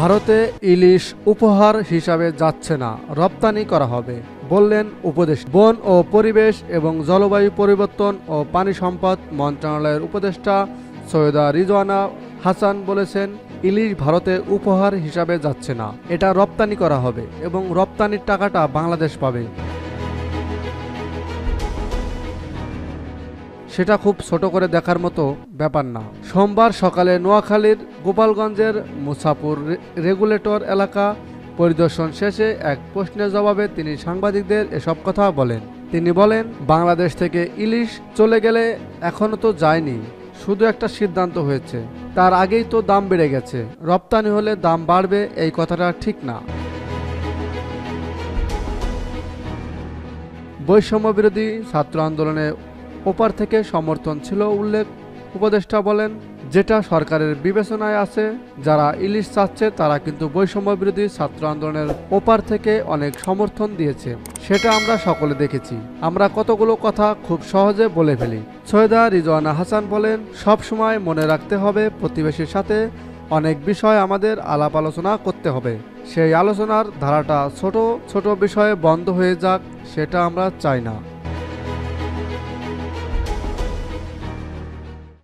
ভারতে ইলিশ উপহার হিসাবে যাচ্ছে না, রপ্তানি করা হবে, বললেন উপদেশ বন ও পরিবেশ এবং জলবায়ু পরিবর্তন ও পানি সম্পদ মন্ত্রণালয়ের উপদেষ্টা সৈয়দা রিজওয়ানা হাসান বলেছেন, ইলিশ ভারতে উপহার হিসাবে যাচ্ছে না, এটা রপ্তানি করা হবে এবং রপ্তানির টাকাটা বাংলাদেশ পাবে। সেটা খুব ছোট করে দেখার মতো ব্যাপার না। সোমবার সকালে নোয়াখালীর গোপালগঞ্জের মুসাপুর রেগুলেটর এলাকা পরিদর্শন শেষে এক প্রশ্নের জবাবে তিনি সাংবাদিকদের এসব কথা বলেন। তিনি বলেন, বাংলাদেশ থেকে ইলিশ চলে গেলে এখনও তো যায়নি। শুধু একটা সিদ্ধান্ত হয়েছে। তার আগেই তো দাম বেড়ে গেছে। রপ্তানি হলে দাম বাড়বে, এই কথাটা ঠিক না। বৈষম্য বিরোধী ছাত্র আন্দোলনে ওপার থেকে সমর্থন ছিল উল্লেখ। উপদেষ্টা বলেন, যেটা সরকারের বিবেচনায় আছে, যারা ইলিশ চাচ্ছে তারা কিন্তু বৈষম্য বিরোধী ছাত্র আন্দোলনের ওপার থেকে অনেক সমর্থন দিয়েছে। সেটা আমরা সকলে দেখেছি। আমরা কতগুলো কথা খুব সহজে বলে ফেলি। সৈয়দা রিজওয়ানা হাসান বলেন, সব সময় মনে রাখতে হবে প্রতিবেশীর সাথে অনেক বিষয় আমাদের আলাপ আলোচনা করতে হবে। সেই আলোচনার ধারাটা ছোট ছোট বিষয়ে বন্ধ হয়ে যাক, সেটা আমরা চাই না।